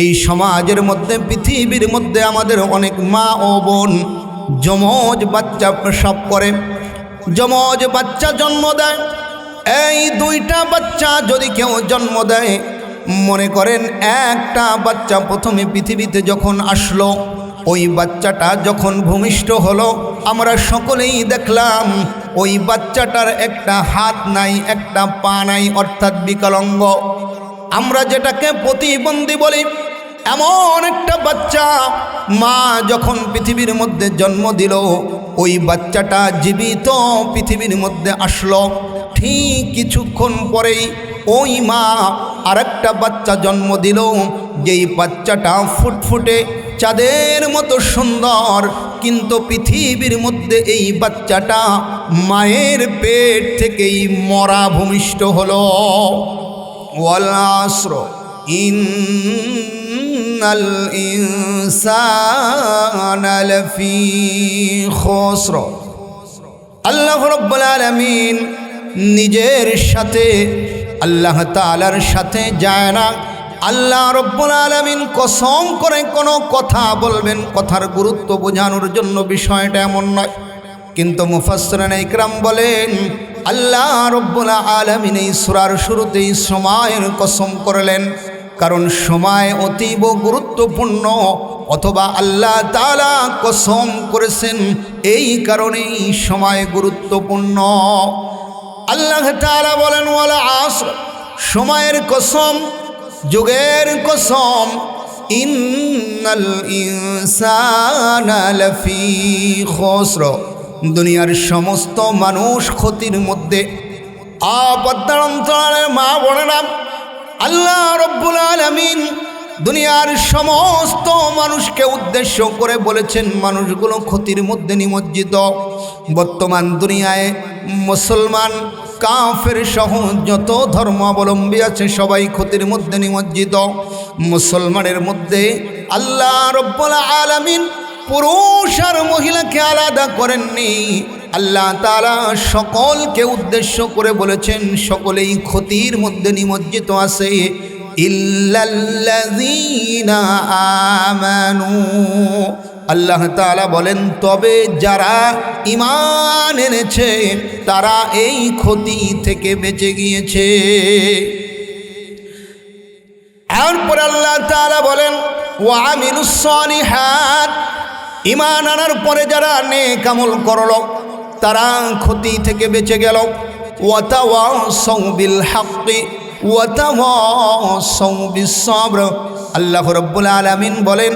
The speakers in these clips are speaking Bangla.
এই সমাজের মধ্যে, পৃথিবীর মধ্যে আমাদের অনেক মা ও বোন যমজ বাচ্চা প্রসব করে। যমজ বাচ্চা জন্ম দেয়। এই দুইটা বাচ্চা যদি কেউ জন্ম দেয়, মনে করেন একটা বাচ্চা প্রথমে পৃথিবীতে যখন আসলো, ওই বাচ্চাটা যখন ভূমিষ্ঠ হলো, আমরা সকলেই দেখলাম ওই বাচ্চাটার একটা হাত নাই, একটা পা নাই, অর্থাৎ বিকলাঙ্গ। আমরা যেটাকে প্রতিবন্ধী বলি, এমন একটা বাচ্চা, মা যখন পৃথিবীর মধ্যে জন্ম দিল, ওই বাচ্চাটা জীবিত পৃথিবীর মধ্যে আসলো। ঠিক কিছুক্ষণ পরেই ওই মা আরেকটা বাচ্চা জন্ম দিল, যেই বাচ্চাটা ফুটফুটে চাঁদের মতো সুন্দর, কিন্তু পৃথিবীর মধ্যে এই বাচ্চাটা মায়ের পেট থেকেই মরা ভূমিষ্ঠ হলো। والعصر إن الإنسان لفي خسر আল্লাহ রব্বুল আলমিন নিজের সাথে আল্লাহ তালার সাথে যায় না আল্লাহ রব্বুল আলমিন কসম করে কোনো কথা বলবেন কথার গুরুত্ব বোঝানোর জন্য বিষয়টা এমন নয় কিন্তু মুফাসরান ইকরাম বলেন আল্লাহ রব্বুল আলমিন এই সুরার শুরুতেই সময়ের কসম করলেন, কারণ সময় অতীব গুরুত্বপূর্ণ, অথবা আল্লাহ তালা কসম করেছেন এই কারণেই সময় গুরুত্বপূর্ণ। আল্লাহ তালা বলেন, ওয়ালা আস সময়ের কসম, যুগের কসম, ইন্নাল ইনসানা দুনিয়ার সমস্ত মানুষ ক্ষতির মধ্যে আপদ্দার অন্তরের মা বোনেরা। আল্লাহ রব্বুল আলমিন দুনিয়ার সমস্ত মানুষকে উদ্দেশ্য করে বলেছেন, মানুষগুলো ক্ষতির মধ্যে নিমজ্জিত। বর্তমান দুনিয়ায় মুসলমান, কাফের সহ যত ধর্মাবলম্বী আছে সবাই ক্ষতির মধ্যে নিমজ্জিত। মুসলমানের মধ্যে আল্লাহ রব্বুল আলমিন পুরুষ আর মহিলাকে আলাদা করেননি। আল্লাহ তারা সকলকে উদ্দেশ্য করে বলেছেন, সকলেই ক্ষতির মধ্যে নিমজ্জিত আছে। আমানু। আল্লাহ তালা বলেন, তবে যারা ইমান এনেছে, তারা এই ক্ষতি থেকে বেঁচে গিয়েছে। এরপর আল্লাহ তালা বলেন ওয়ামিনুসলিহাত ইমান আনার পরে যারা নে কামল করল, তারা ক্ষতি থেকে বেঁচে গেল। আল্লাহ রব্বুল আলমিন বলেন,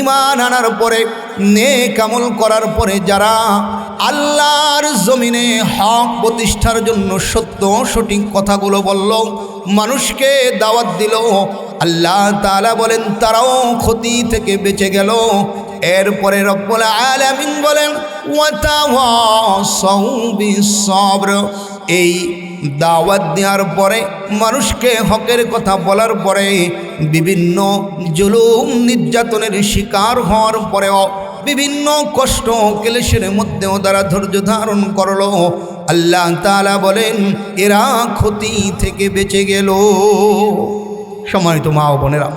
ইমান আনার পরে নে কামল করার পরে যারা আল্লাহর জমিনে হক প্রতিষ্ঠার জন্য সত্য সঠিক কথাগুলো বলল, মানুষকে দাওয়াত দিল, আল্লাহ তালা বলেন, তারাও ক্ষতি থেকে বেঁচে গেল। এরপরে রব্বুল আলামিন বলেন সব্র এই দাওয়াত দেওয়ার পরে মানুষকে হকের কথা বলার পরে বিভিন্ন জুলুম নির্যাতনের শিকার হওয়ার পরেও বিভিন্ন কষ্ট ক্লেশের মধ্যেও তারা ধৈর্য ধারণ করল। আল্লাহ তালা বলেন, এরা ক্ষতি থেকে বেঁচে গেল। সম্মানিত মা ও বোনেরা,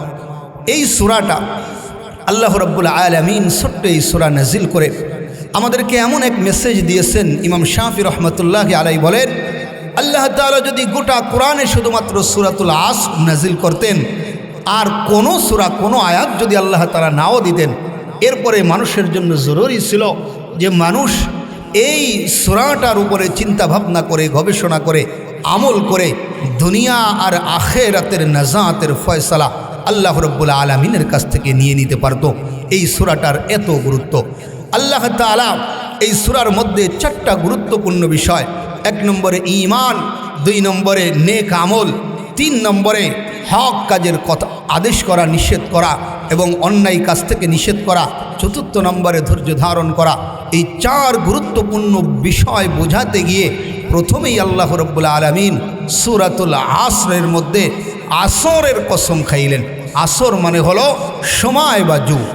এই সুরাটা আল্লাহ রব্বুল আলমিন ছোট্ট এই সুরা নাজিল করে আমাদেরকে এমন এক মেসেজ দিয়েছেন, ইমাম শাহি রহমতুল্লাহ আলাই বলেন, আল্লাহ তালা যদি গোটা কোরআনে শুধুমাত্র সুরাতুল আস নাজিল করতেন, আর কোনো সুরা, কোনো আয়াত যদি আল্লাহ তালা নাও দিতেন, এরপরে মানুষের জন্য জরুরি ছিল যে মানুষ এই সুরাটার উপরে চিন্তা ভাবনা করে, গবেষণা করে, আমল করে, দুনিয়া আর আখেরাতের নাজাতের ফয়সালা আল্লাহ রব্বুল আলমিনের কাছ থেকে নিয়ে নিতে পারতো। এই সুরাটার এত গুরুত্ব। আল্লাহ তালা এই সুরার মধ্যে চারটা গুরুত্বপূর্ণ বিষয়। এক নম্বরে ইমান দুই নম্বরে নেক আমল, তিন নম্বরে হক কাজের কথা, আদেশ করা, নিষেধ করা এবং অন্যায় কাজ থেকে নিষেধ করা। চতুর্থ নম্বরে ধৈর্য ধারণ করা। এই চার গুরুত্বপূর্ণ বিষয় বোঝাতে গিয়ে প্রথমেই আল্লাহ রব্বুল আলমিন সুরাতুল আসরের মধ্যে আসরের কসম খাইলেন। আসর মানে হলো সময় বা যুগ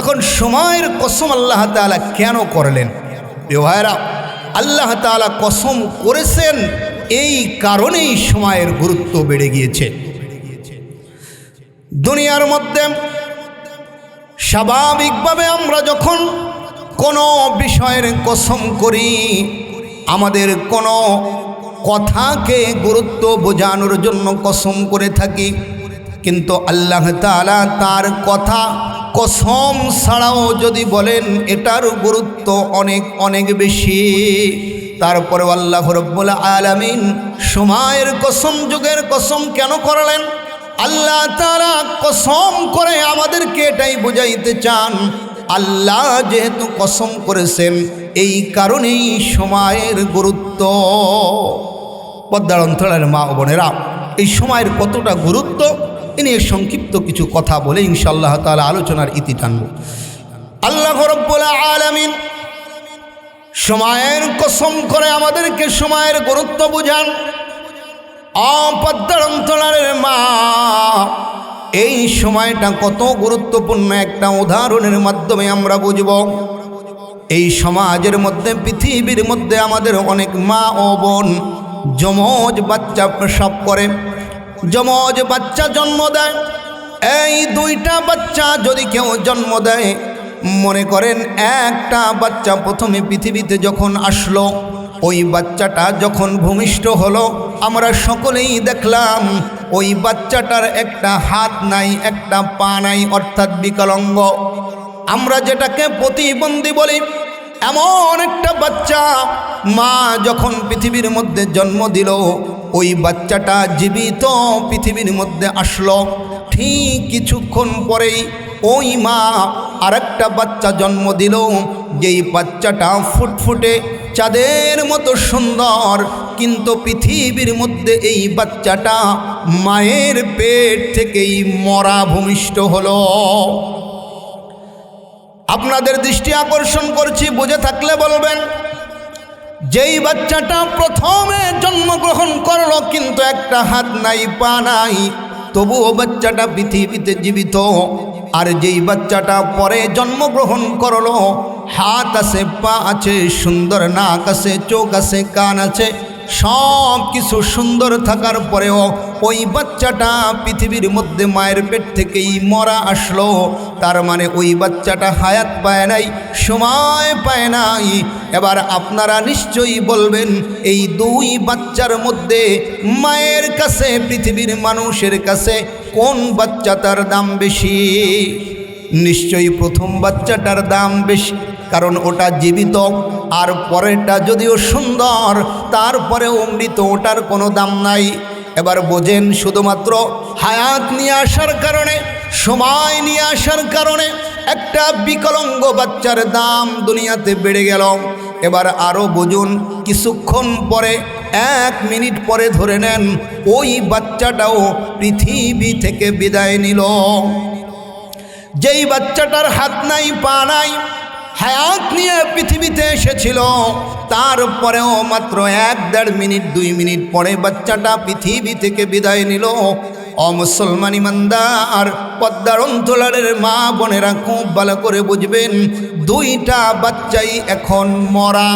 এখন সময়ের কসম আল্লাহ তালা কেন করলেন? ভাইরা আল্লাহ তালা কসম করেছেন, এই কারণেই সময়ের গুরুত্ব বেড়ে গিয়েছে। দুনিয়ার মধ্যে স্বাভাবিকভাবে আমরা যখন কোনো বিষয়ের কসম করি, আমাদের কোনো কথাকে গুরুত্ব বোঝানোর জন্য কসম করে থাকি। কিন্তু আল্লাহ তালা তার কথা কসম ছাড়াও যদি বলেন, এটার গুরুত্ব অনেক অনেক বেশি। তারপরে আল্লাহ রব্বুল আলামিন সময়ের কসম, যুগের কসম কেন করলেন? আল্লাহ তারা কসম করে আমাদেরকে এটাই বুঝাইতে চান, আল্লাহ যেহেতু কসম করেছেন, এই কারণেই সময়ের গুরুত্ব। পদ্মার অঞ্চলের মা ও বোনেরা, এই সময়ের কতটা গুরুত্ব, এ নিয়ে সংক্ষিপ্ত কিছু কথা বলে ইনশাল্লাহ তালা আলোচনার ইতি টানব। আল্লাহ আলামিন সময়ের কসম করে আমাদেরকে সময়ের গুরুত্ব বুঝান। অপদ্মার অঞ্চলের মা, এই সময়টা কত গুরুত্বপূর্ণ একটা উদাহরণের মাধ্যমে আমরা বুঝব। এই সমাজের মধ্যে, পৃথিবীর মধ্যে আমাদের অনেক মা ও বোন যমজ বাচ্চা প্রসব করে। যমজ বাচ্চা জন্ম দেয়। এই দুইটা বাচ্চা যদি কেউ জন্ম দেয়, মনে করেন একটা বাচ্চা প্রথমে পৃথিবীতে যখন আসলো, ওই বাচ্চাটা যখন ভূমিষ্ঠ হলো, আমরা সকলেই দেখলাম, ওই বাচ্চাটার একটা হাত নাই, একটা পা নাই, অর্থাৎ বিকলঙ্গ। আমরা যেটাকে প্রতিবন্ধী বলি এমন একটা বাচ্চা, মা যখন পৃথিবীর মধ্যে জন্ম দিল, ওই বাচ্চাটা জীবিত পৃথিবীর মধ্যে আসলো। ঠিক কিছুক্ষণ পরেই ওই মা আরেকটা বাচ্চা জন্ম দিল, যেই বাচ্চাটা ফুটফুটে চাঁদের মতো সুন্দর, কিন্তু পৃথিবীর মধ্যে এই বাচ্চাটা মায়ের পেট থেকেই মরা ভূমিষ্ঠ হলো। আপনাদের দৃষ্টি আকর্ষণ করছি, বুঝে থাকলে বলবেন, যেই বাচ্চাটা প্রথমে জন্মগ্রহণ করল কিন্তু একটা হাত নাই, পা নাই, তবুও বাচ্চাটা পৃথিবীতে জীবিত। আর যেই বাচ্চাটা পরে জন্মগ্রহণ করল, হাত আছে, পা আছে, সুন্দর নাক আছে, চোখ আছে, কান আছে সব কিছু সুন্দর থাকার পরেও ওই বাচ্চাটা পৃথিবীর মধ্যে মায়ের পেট থেকেই মরা আসলো। তার মানে ওই বাচ্চাটা হায়াত পায় নাই, সময় পায় নাই। এবার আপনারা নিশ্চয়ই বলবেন, এই দুই বাচ্চার মধ্যে মায়ের কাছে, পৃথিবীর মানুষের কাছে কোন বাচ্চাটার দাম বেশি? নিশ্চয়ই প্রথম বাচ্চাটার দাম বেশি। কারণ ওটা জীবিত। আর পরেরটা যদিও সুন্দর, তারপরেও অমৃত, ওটার কোনো দাম নাই। এবার বোঝেন শুধুমাত্র হায়াত নিয়ে আসার কারণে, সময় নিয়ে আসার কারণে একটা বিকলঙ্গ বাচ্চার দাম দুনিয়াতে বেড়ে গেল। এবার আরও বুঝুন, কিছুক্ষণ পরে, এক মিনিট পরে ধরে নেন, ওই বাচ্চাটাও পৃথিবী থেকে বিদায় নিল। যেই বাচ্চাটার হাত নাই, পা নাই হায়াত নিয়ে পৃথিবীতে এসেছিল তারপরেও মাত্র এক দেড় মিনিট, দুই মিনিট পরে বাচ্চাটা পৃথিবী থেকে বিদায় নিল। অমুসলমান ইমানদার পদ্মার অন্তলারের মা বোনেরা খুব ভালো করে বুঝবেন, দুইটা বাচ্চাই এখন মরা।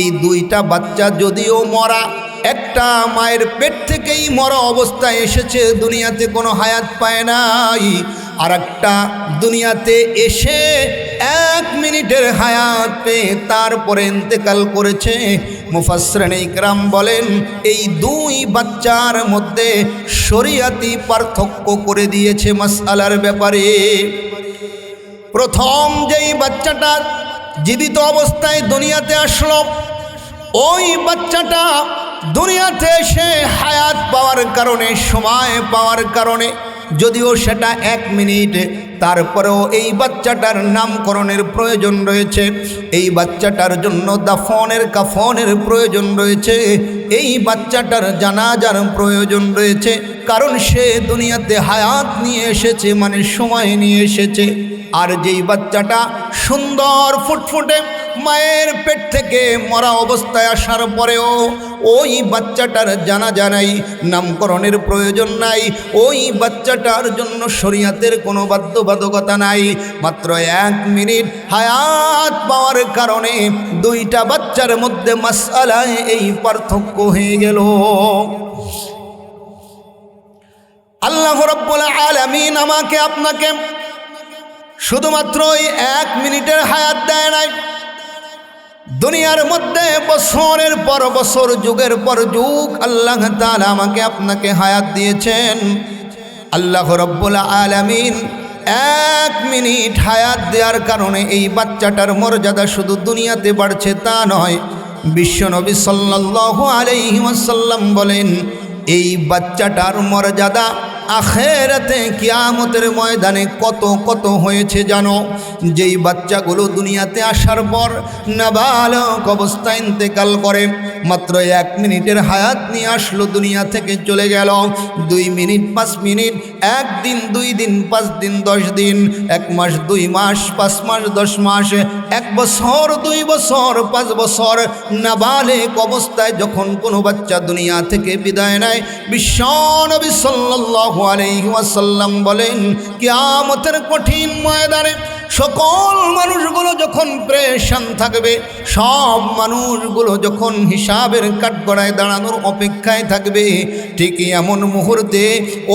এই দুইটা বাচ্চা যদিও মরা, একটা মায়ের পেট থেকেই মরা অবস্থায় এসেছে, দুনিয়াতে কোনো হায়াত পায় নাই। আর একটা দুনিয়াতে এসে এক মিনিটের হায়াত পেয়ে তারপরে ইন্তেকাল করেছে। মুফাসরান ইকরাম বলেন, এই দুই বাচ্চার মধ্যে শরিয়াতি পার্থক্য করে দিয়েছে মাসালার ব্যাপারে। প্রথম যেই বাচ্চাটা জীবিত অবস্থায় দুনিয়াতে আসলো, ওই বাচ্চাটা দুনিয়াতে এসে হায়াত পাওয়ার কারণে, সময় পাওয়ার কারণে যদিও সেটা এক মিনিট, তারপরেও এই বাচ্চাটার নামকরণের প্রয়োজন রয়েছে। এই বাচ্চাটার জন্য দাফনের কাফনের প্রয়োজন রয়েছে। এই বাচ্চাটার জানাজার প্রয়োজন রয়েছে। কারণ সে দুনিয়াতে হায়াত নিয়ে এসেছে মানে সময় নিয়ে এসেছে। আর যেই বাচ্চাটা সুন্দর ফুটফুটে মায়ের পেট থেকে মরা অবস্থায় আসার পরেও ওই বাচ্চাটার জানা জানাই নামকরণের প্রয়োজন নাই, ওই বাচ্চাটার জন্য শরিয়াতের কোনো বাধ্যবাধকতা নাই। মাত্র এক মিনিট হায়াত পাওয়ার কারণে দুইটা বাচ্চার মধ্যে মাসালায় এই পার্থক্য হয়ে গেল। আল্লাহ রব্বুল আলামিন আমাকে আপনাকে শুধুমাত্র ওই এক মিনিটের হায়াত দেয় নাই। দুনিয়ার মধ্যে বছরের পর বছর, যুগের পর যুগ আল্লাহ তালা আমাকে আপনাকে হায়াত দিয়েছেন। আল্লাহ রব্বুল আলামিন এক মিনিট হায়াত দেওয়ার কারণে এই বাচ্চাটার মর্যাদা শুধু দুনিয়াতে বাড়ছে তা নয় বিশ্বনবী সাল্লাল্লাহু আলাইহি ওয়াসাল্লাম বলেন, এই বাচ্চাটার মর্যাদা আখেরাতে কিয়ামতের ময়দানে কত কত হয়েছে জানো? যেই বাচ্চাগুলো দুনিয়াতে আসার পর নাবালক অবস্থায় ইন্তেকাল করে, মাত্র এক মিনিটের হায়াত নিয়ে আসলো দুনিয়া থেকে চলে গেল। দুই মিনিট, পাঁচ মিনিট, একদিন, দুই দিন, পাঁচ দিন, দশ দিন, এক মাস, দুই মাস, পাঁচ মাস, দশ মাস, এক বছর, দুই বছর, পাঁচ বছর নাবালেক অবস্থায় যখন কোনো বাচ্চা দুনিয়া থেকে বিদায় নেয় বিশ্ব নবী সাল্লাল্লাহু আলাইহি ওয়াসাল্লাম বলেন কিয়ামতের কঠিন ময়দানে সকল মানুষগুলো যখন প্রেশান থাকবে, সব মানুষগুলো যখন হিসাবের কাঠগড়ায় দাঁড়ানোর অপেক্ষায় থাকবে ঠিক এমন মুহূর্তে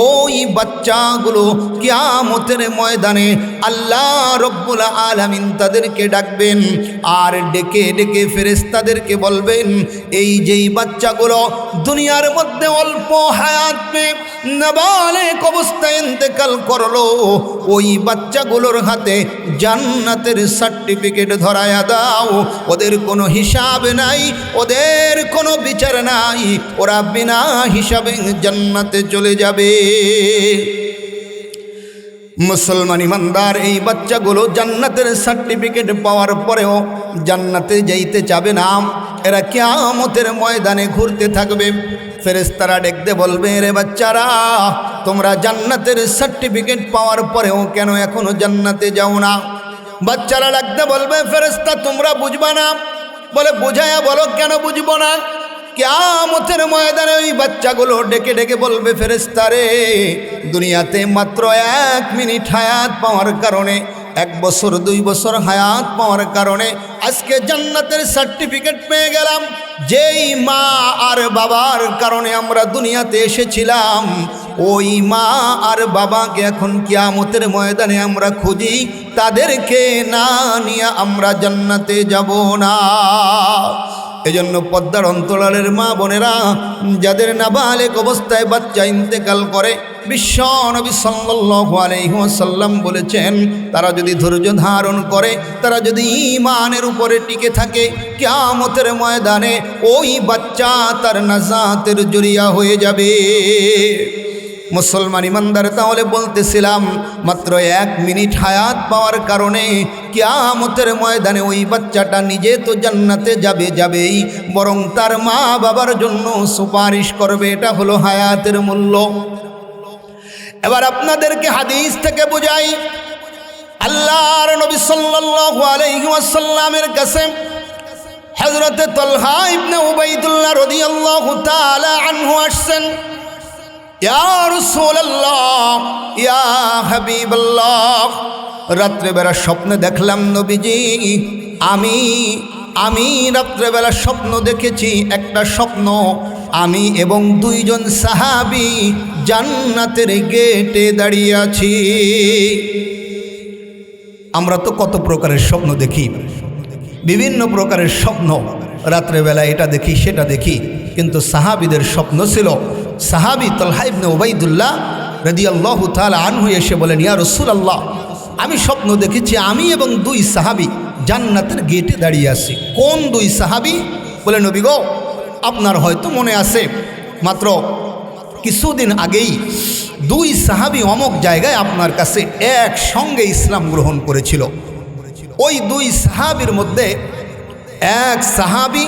ওই বাচ্চাগুলো কিয়ামতের ময়দানে আল্লাহ রব্বুল আলামিন তাদেরকে ডাকবেন আর ডেকে ডেকে ফেরেশতাদেরকে বলবেন, এই যেই বাচ্চাগুলো দুনিয়ার মধ্যে অল্প হায়াত পেয়ে নাবালেক অবস্থায় ইন্তেকাল করল, ওই বাচ্চাগুলোর হাতে জান্নাতের সার্টিফিকেট ধরায়া দাও। ওদের কোনো হিসাব নাই, ওদের কোনো বিচার নাই। ওরা বিনা হিসাবে জান্নাতে চলে যাবে। মুসলমান ইমানদার, এই বাচ্চাগুলো জান্নাতের সার্টিফিকেট পাওয়ার পরেও জান্নাতে যাইতে যাবে না। এরা কেয়ামতের ময়দানে ঘুরতে থাকবে। ফেরেস্তারা দেখতে বলবে, রে বাচ্চারা তোমরা জান্নাতের সার্টিফিকেট পাওয়ার পরেও কেন এখনও জান্নাতে যাও না? বাচ্চারা লাগতে বলবে ফেরেস্তা তোমরা বুঝবা না। বলে বুঝায়া বলো, কেন বুঝব না? কেয়ামতের ময়দানে ওই বাচ্চাগুলো ডেকে ডেকে বলবে ফেরেস্তারে দুনিয়াতে মাত্র এক মিনিট হায়াত পাওয়ার কারণে এক বছর, দুই বছর হায়াত পাওয়ার কারণে আজকে জান্নাতের সার্টিফিকেট পেয়ে গেলাম। যেই মা আর বাবার কারণে আমরা দুনিয়াতে এসেছিলাম, ওই মা আর বাবাকে এখন কিয়ামতের ময়দানে আমরা খুঁজি, তাদেরকে না নিয়ে আমরা জান্নাতে যাব না। এজন্য পদ্মার অন্তরালের মা বোনেরা, যাদের নাবালেক অবস্থায় বাচ্চা ইন্তেকাল করে, বিশ্ব নবী সাল্লাল্লাহু আলাইহি বলেছেন, তারা যদি ধৈর্য ধারণ করে, তারা যদি ঈমানের উপরে টিকে থাকে, কিয়ামতের ময়দানে ওই বাচ্চা তার নাজাতের জরিয়া হয়ে যাবে। মুসলমান ইমানদার, তাহলে বলতেছিলাম, মাত্র এক মিনিট হায়াত পাওয়ার কারণে কিয়ামতের ময়দানে ওই বাচ্চাটা নিজে তো জান্নাতে যাবে যাবেই, বরং তার মা বাবার জন্য সুপারিশ করবে, এটা হলো হায়াতের মূল্য। এবার আপনাদেরকে হাদিস থেকে বোঝাই, আল্লাহর নবী সাল্লাল্লাহু আলাইহি ওয়াসাল্লামের কাছে হযরতে তলহা ইবনে উবাইদুল্লাহ রাদিয়াল্লাহু তাআলা আনহু আসছেন। রাত্রেবেলা স্বপ্নে দেখলাম নবীজি, আমি আমি রাত্রেবেলা স্বপ্ন দেখেছি, একটা স্বপ্ন। আমি এবং দুইজন সাহাবি জান্নাতের গেটে দাঁড়িয়ে আছি। আমরা তো কত প্রকারের স্বপ্ন দেখি। বিভিন্ন প্রকারের স্বপ্ন। রাত্রেবেলা এটা দেখি, সেটা দেখি। কিন্তু সাহাবিদের স্বপ্ন ছিল সাহাবি তলহাইবনে ওবাইদুল্লাহ রদি আল্লাহ তালা আনহু এসে বলেন, ইয়া রসুল আল্লাহ আমি স্বপ্ন দেখেছি, আমি এবং দুই সাহাবি জান্নাতের গেটে দাঁড়িয়ে আছি। কোন দুই সাহাবি? বলে, নবী গো, আপনার হয়তো মনে আছে, মাত্র কিছুদিন আগেই দুই সাহাবি অমক জায়গায় আপনার কাছে একসঙ্গে ইসলাম গ্রহণ করেছিল। ওই দুই সাহাবির মধ্যে এক সাহাবি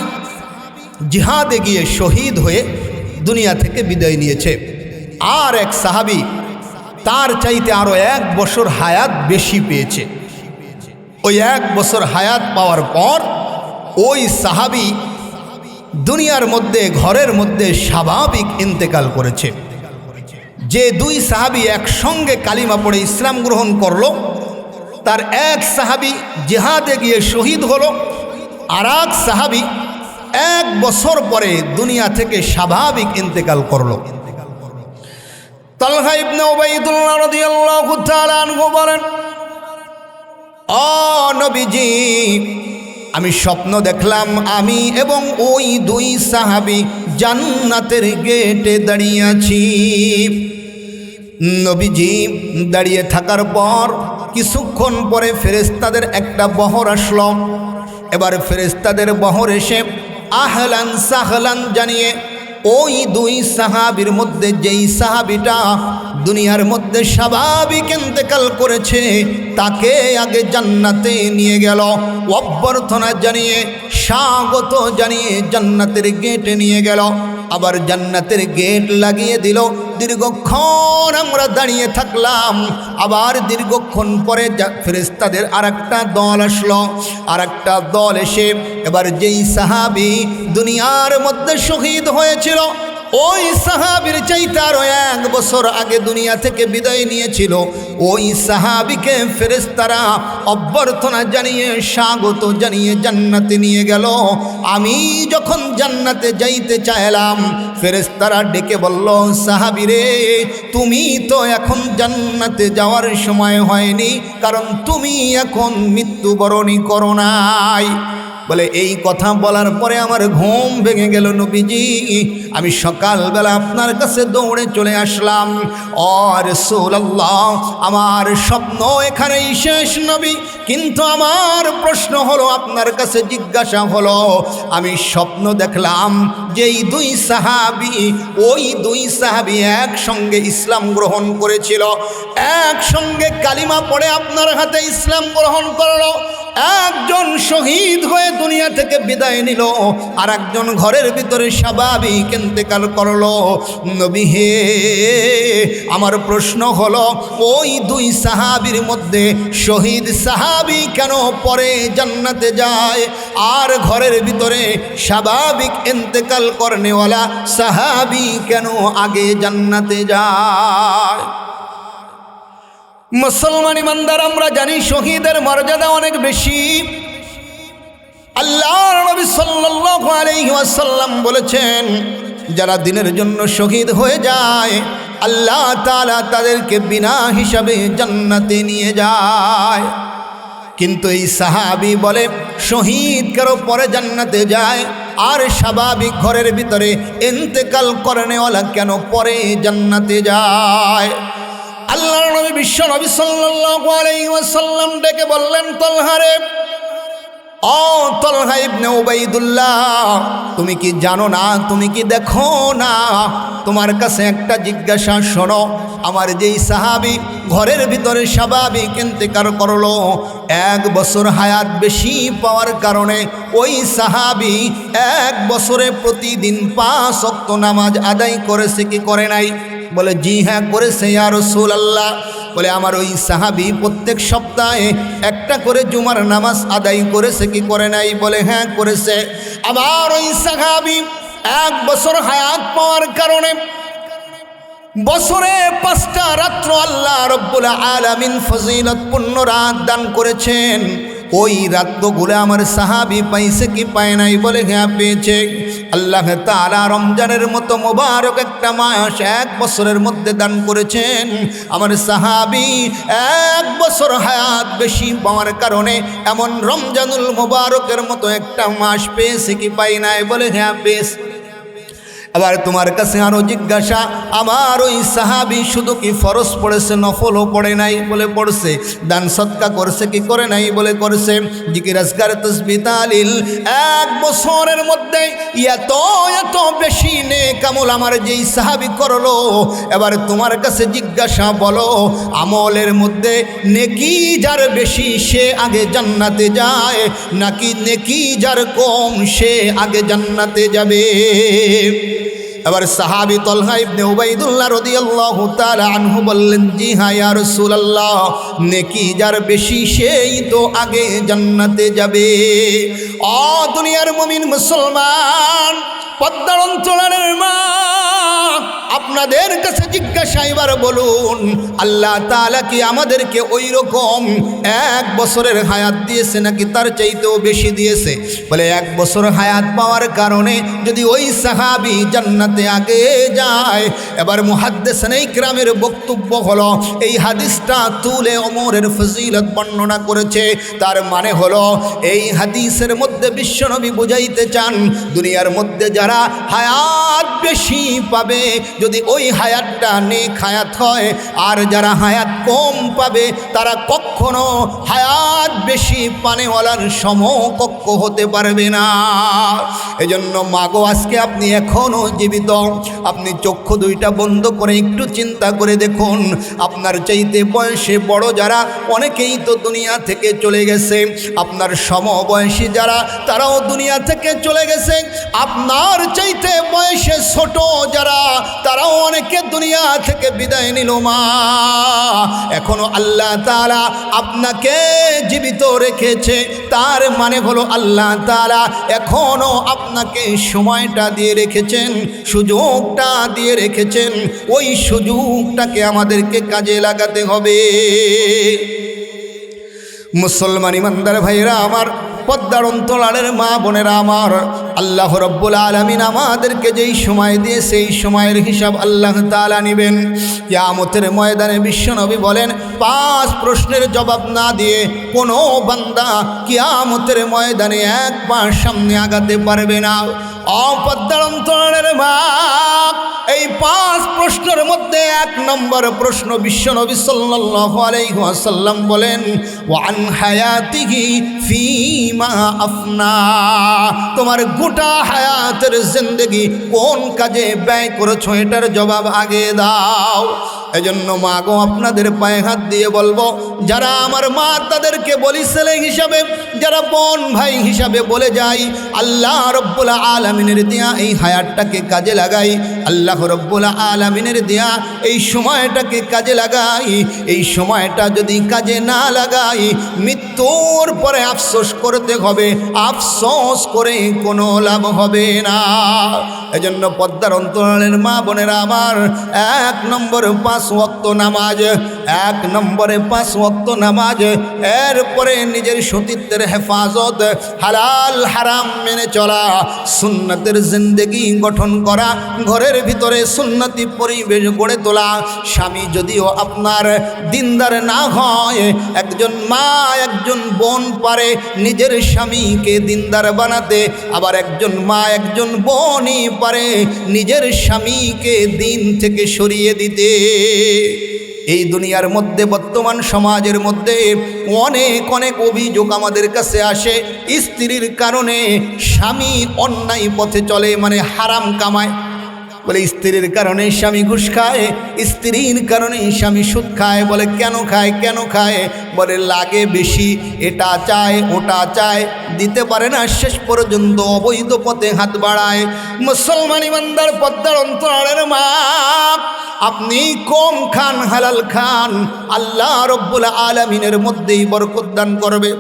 জিহাদে গিয়ে শহীদ হয়ে দুনিয়া থেকে বিদায় নিয়েছে। আর এক সাহাবি তার চাইতে আরও এক বছর হায়াত বেশি পেয়েছে। ওই এক বছর হায়াত পাওয়ার পর ওই সাহাবি দুনিয়ার মধ্যে, ঘরের মধ্যে স্বাভাবিক ইন্তেকাল করেছে। যে দুই সাহাবি একসঙ্গে কালিমা পড়ে ইসলাম গ্রহণ করল, তার এক সাহাবি জেহাদে গিয়ে শহীদ হলো, আর এক সাহাবি এক বছর পরে দুনিয়া থেকে স্বাভাবিক ইন্তেকাল করল। তালহা ইবনে উবাইদুল্লাহ রাদিয়াল্লাহু তাআলা আনহু বলেন ও নবীজি, আমি স্বপ্ন দেখলাম, আমি এবং ওই দুই সাহাবি জান্নাতের গেটে দাঁড়িয়ে আছি। নবীজি দাঁড়িয়ে থাকার পর কিছুক্ষণ পরে ফেরেস্তাদের একটা বহর আসলো। এবার ফেরেস্তাদের বহর এসে আহলান সাহলান জানিয়ে, ওই দুই সাহাবির মধ্যে যেই সাহাবিটা দুনিয়ার মধ্যে স্বাভাবিক এতেকাল করেছে, তাকে আগে জান্নাতে নিয়ে গেল। অভ্যর্থনা জানিয়ে, স্বাগত জানিয়ে জান্নাতের গেটে নিয়ে গেল। আবার জান্নাতের গেট লাগিয়ে দিল। দীর্ঘক্ষণ আমরা দাঁড়িয়ে থাকলাম। আবার দীর্ঘক্ষণ পরে ফেরেস্তাদের আর একটা দল আসলো। আর একটা দল এসে এবার যেই সাহাবি দুনিয়ার মধ্যে শহীদ হয়েছিল ওই সাহাবির চাইতে আরও এক বছর আগে দুনিয়া থেকে বিদায় নিয়েছিল। ওই সাহাবিকে ফেরেস্তারা অভ্যর্থনা জানিয়ে, স্বাগত জানিয়ে জান্নাতে নিয়ে গেল। আমি যখন জান্নাতে যাইতে চাইলাম ফেরেস্তারা ডেকে বলল, সাহাবিরে, তুমি তো এখন জান্নাতে যাওয়ার সময় হয়নি, কারণ তুমি এখন মৃত্যুবরণী করো নাই। বলে, এই কথা বলার পরে আমার ঘুম ভেঙে গেল নবীজি। আমি সকালবেলা আপনার কাছে দৌড়ে চলে আসলাম। আর সোল্লাহ আমার স্বপ্ন এখানেই শেষ নবী। কিন্তু আমার প্রশ্ন হলো, আপনার কাছে জিজ্ঞাসা হলো, আমি স্বপ্ন দেখলাম যেই দুই সাহাবি, ওই দুই সাহাবি একসঙ্গে ইসলাম গ্রহণ করেছিল। একসঙ্গে কালিমা পড়ে আপনার হাতে ইসলাম গ্রহণ করল। একজন শহীদ হয়ে দুনিয়া থেকে বিদায় নিল আর একজন ঘরের ভিতরে স্বাভাবিক ইন্তেকাল করল। নবী হে, আমার প্রশ্ন হলো, ওই দুই সাহাবির মধ্যে শহীদ সাহাবি কেন পরে জান্নাতে যায়? আর ঘরের ভিতরে স্বাভাবিক ইন্তেকাল করনেওয়ালা সাহাবি কেন আগে জান্নাতে যায়? মুসলমান ইমানদার, আমরা জানি শহীদের মর্যাদা অনেক বেশি। আল্লাহ নবী সাল্লাল্লাহু আলাইহি ওয়াসাল্লাম বলেছেন, যারা দিনের জন্য শহীদ হয়ে যায়, আল্লাহ তাআলা তাদেরকে বিনা হিসাবে জান্নাতে নিয়ে যায়। কিন্তু এই সাহাবি বলে, শহীদ কারও পরে জান্নাতে যায়, আর স্বাভাবিক ঘরের ভিতরে ইন্তেকাল করেনেওয়ালা কেন পরে জান্নাতে যায়? আল্লাহ নবী বিশ্ব নবী আলাইহি ওয়াসাল্লাম ডেকে বললেন তলহারে ও উবাইদুল্লাহ, তুমি কি জানো না? তুমি কি দেখো না? তোমার কাছে একটা জিজ্ঞাসা, শোনো। আমার যেই সাহাবি ঘরের ভিতরে স্বাভাবিক ইন্তেকার করল, এক বছর হায়াত বেশি পাওয়ার কারণে ওই সাহাবি এক বছরে প্রতিদিন পাঁচ অক্ত নামাজ আদায় করেছে কি করে নাই? বলে, জি হ্যাঁ করেছে আর রসুল আল্লাহ বলে আমার ওই সাহাবি প্রত্যেক সপ্তাহে একটা করে জুমার নামাজ আদায় করেছে কি করে নাই? বলে হ্যাঁ করেছে। আবার ওই সাহাবি এক বছর হায়াত পাওয়ার কারণে বছরে পাঁচটা রাত্র আল্লাহ রব্বুল আলামিন ফজিলতপূর্ণ রাত দান করেছেন। ওই রাত্রগুলো আমার সাহাবি পাইছে কি পায় নাই বলে হ্যাঁ পেয়েছে আল্লাহ তালা রমজানের মতো মোবারক একটা মাস এক বছরের মধ্যে দান করেছেন। আমার সাহাবি এক বছর হায়াত বেশি পাওয়ার কারণে এমন রমজানুল মোবারকের মতো একটা মাস পেয়েছে কি পাই নাই? বলে হ্যাঁ পেয়েছে। আবার তোমার কাছে আরও জিজ্ঞাসা, আমার ওই সাহাবি শুধু কি ফরজ পড়েছে, নফলও পড়ে নাই? বলে পড়ছে। দান সৎকা করছে কি করে নাই? বলে করছে জিকিরাজকার তসবি, তালিল, এক বছরের মধ্যে এত এত বেশি নে কামল আমার যেই সাহাবি করল। এবার তোমার কাছে জিজ্ঞাসা, বলো, আমলের মধ্যে নেকি যার বেশি সে আগে জান্নাতে যায়, নাকি নেকি যার কম সে আগে জান্নাতে যাবে? এবার সাহাবি তলহা ইবনে উবাইদুল্লাহ রাদিয়াল্লাহু তাআলা আনহু বললেন, জি হ্যাঁ ইয়া রাসূলুল্লাহ, নেকি যার বেশি সেই তো আগে জান্নাতে যাবে। অ দুনিয়ার মুমিন মুসলমান, পদ্মার অঞ্চলের মা আপনাদের কাছে জিজ্ঞাসা এবার বলুন, আল্লাহ তালা কি আমাদেরকে ওই রকম এক বছরের হায়াত দিয়েছে নাকি তার চাইতেও বেশি দিয়েছে? বলে এক বছর হায়াত পাওয়ার কারণে যদি ওই সাহাবি জান্নাতে আগে যায়, এবার মুহাদ্দেসান এই গ্রামের বক্তব্য হলো, এই হাদিসটা তুলে অমরের ফজিলত বর্ণনা করেছে। তার মানে হলো, এই হাদিসের মধ্যে বিশ্বনবী বুঝাইতে চান, দুনিয়ার মধ্যে যারা হায়াত বেশি পাবে যদি ওই হায়াতটা নেক হায়াত হয়, আর যারা হায়াত কম পাবে, তারা কখনো হায়াত বেশি পানেওয়ালার সমকক্ষ হতে পারবে না। এজন্য মাগো, আজকে আপনি এখনও জীবিত। আপনি চক্ষু দুইটা বন্ধ করে একটু চিন্তা করে দেখুন। আপনার চাইতে বয়সে বড় যারা, অনেকেই তো দুনিয়া থেকে চলে গেছে। আপনার সমবয়সী যারা, তারাও দুনিয়া থেকে চলে গেছে। আপনার চাইতে বয়সে ছোট যারা, তারাও অনেকে দুনিয়া থেকে বিদায় নিল মা। এখনও আল্লাহ তাআলা আপনাকে জীবিত রেখেছে। তার মানে হলো আল্লাহ তাআলা এখনও আপনাকে সময়টা দিয়ে রেখেছেন, সুযোগটা দিয়ে রেখেছেন, ওই সুযোগটাকে আমাদেরকে কাজে লাগাতে হবে। মুসলমান ইমানদার ভাইরা আমার পদ্মার অন্তলালের মা বোনেরা, আমার আল্লাহ রব্বুল আলমিন আমাদেরকে যেই সময় দিয়ে সেই সময়ের হিসাব আল্লাহ তালা নিবেন। ইয়ামতের ময়দানে বিশ্বনবী বলেন, পাঁচ প্রশ্নের জবাব না দিয়ে কোনো বান্দা কিয়ামতের ময়দানে এক পা সামনে আগাতে পারবে না। অপদ্মার অন্তরের এই পাঁচ প্রশ্নের মধ্যে এক নম্বর প্রশ্ন বিশ্বনবী সাল্লাল্লাহু আলাইহি বলেন ওয়ান হায়াতিহি ফিমা আফনা। তোমার গোটা হায়াতের জিন্দেগি কোন কাজে ব্যয় করেছ এটার জবাব আগে দাও। এজন্য মা গো আপনাদের পায়ে হাত দিয়ে বলব, যারা আমার মা তাদেরকে বলি ছেলে হিসাবে, যারা বোন ভাই হিসাবে বলে যাই, আল্লাহ রব্বুল আলমিনের দেয়া এই হায়াতটাকে কাজে লাগাই, আল্লাহ রব্বুল আলমিনের দেয়া এই সময়টাকে কাজে লাগাই, এই সময়টা যদি কাজে না লাগাই, মৃত্যুর পরে আফসোস করতে হবে, আফসোস করে কোনো লাভ হবে না। এজন্য পদ্মার অন্তরালের মা বোনেরা আমার এক নম্বর পাঁচ ওয়াক্ত নামাজ, এক নম্বরে পাঁচ ওয়াক্ত নামাজ, এরপরে নিজের সতীত্বের হেফাজত হালাল হারাম মেনে চলা, সুন্নতের জিন্দেগি গঠন করা, ঘরের ভিতরে সুন্নতি পরিবেশ গড়ে তোলা। স্বামী যদিও আপনার দিনদার না হয়, একজন মা, একজন বোন পারে নিজের স্বামীকে দিনদার বানাতে, আবার একজন মা, একজন বোনই পারে নিজের স্বামীকে দিন থেকে সরিয়ে দিতে। এই দুনিয়ার মধ্যে, বর্তমান সমাজের মধ্যে অনেক অনেক অভিযোগ আমাদের কাছে আসে। স্ত্রীর কারণে স্বামী অন্যায় পথে চলে মানে হারাম কামায়। বলে, স্ত্রীর কারণে স্বামী ঘুষ খায়, স্ত্রীর কারণে স্বামী সুদ খায়। বলে, কেন খায় কেন খায়? বলে, লাগে বেশি, এটা চায়, ওটা চায়। দিতে পারে না, শেষ পর্যন্ত অবৈধ পথে হাত বাড়ায়। মুসলমান ইমানদার পদ্মার অন্তরের মা, আপনি কম খান, হালাল খান, আল্লাহ রব্বুল আলমিনের মধ্যেই বরকত দান করবে।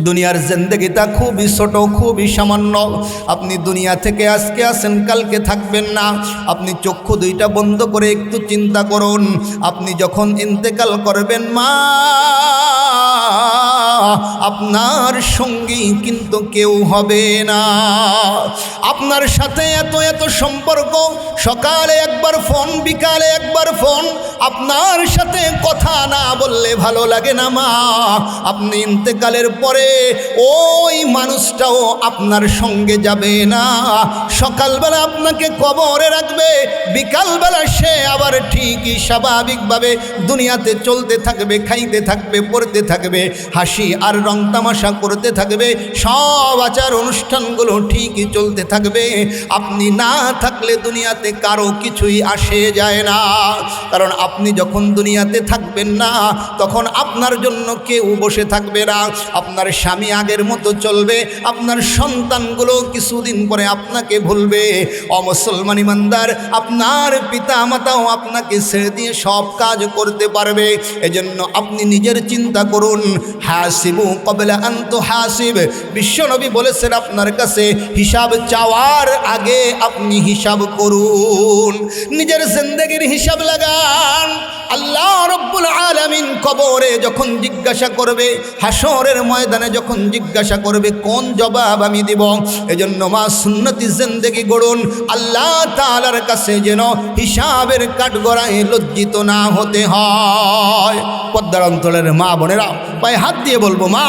দুনিয়ার জিন্দগিটা খুবই ছোট, খুবই সামান্য। আপনি দুনিয়া থেকে আজকে আসেন, কালকে থাকবেন না। আপনি চক্ষু দুইটা বন্ধ করে একটু চিন্তা করুন। আপনি যখন ইন্তেকাল করবেন, মা আপনার সঙ্গী কিন্তু কেউ হবে না। আপনার সাথে এত এত সম্পর্ক, সকালে একবার ফোন, বিকালে একবার ফোন, আপনার সাথে কথা না বললে ভালো লাগে না মা। আপনি ইন্তেকালের পরে ওই মানুষটাও আপনার সঙ্গে যাবে না। সকালবেলা আপনাকে কবরে রাখবে, বিকালবেলা সে আবার ঠিকই স্বাভাবিকভাবে দুনিয়াতে চলতে থাকবে, খাইতে থাকবে, পড়তে থাকবে, হাসি আর রং তামাশা করতে থাকবে, সব আচার অনুষ্ঠানগুলো ঠিকই চলতে থাকবে। আপনি না থাকলে দুনিয়াতে কারও কিছুই আসে যায় না। কারণ আপনি যখন দুনিয়াতে থাকবেন না, তখন আপনার জন্য কেউ বসে থাকবে না। আপনার স্বামী আগের মতো চলবে, আপনার সন্তানগুলো কিছুদিন পরে আপনাকে ভুলবে। অমুসলমান ইমানদার, আপনার পিতা মাতাও আপনাকে ছেড়ে দিয়ে সব কাজ করতে পারবে। এজন্য আপনি নিজের চিন্তা করুন হাসিবু কবলা আন্ত হাসিব। ওয়াজিব বিশ্বনবী বলেছেন আপনার কাছে হিসাব চাওয়ার আগে আপনি হিসাব করুন। নিজের জিন্দগির হিসাব লাগান। আল্লাহ রব্বুল আলামিন কবরে যখন জিজ্ঞাসা করবে হাসরের ময়দানে যখন জিজ্ঞাসা করবে, কোন জবাব আমি দিব? এজন্য মা সুন্নতি জিন্দেগি গড়ুন। আল্লাহ তাআলার কাছে যেন হিসাবের কাঠগড়ায় লজ্জিত না হতে হয়। পদ্মার অঞ্চলের মা বোনেরা পায়ে হাত দিয়ে বলব মা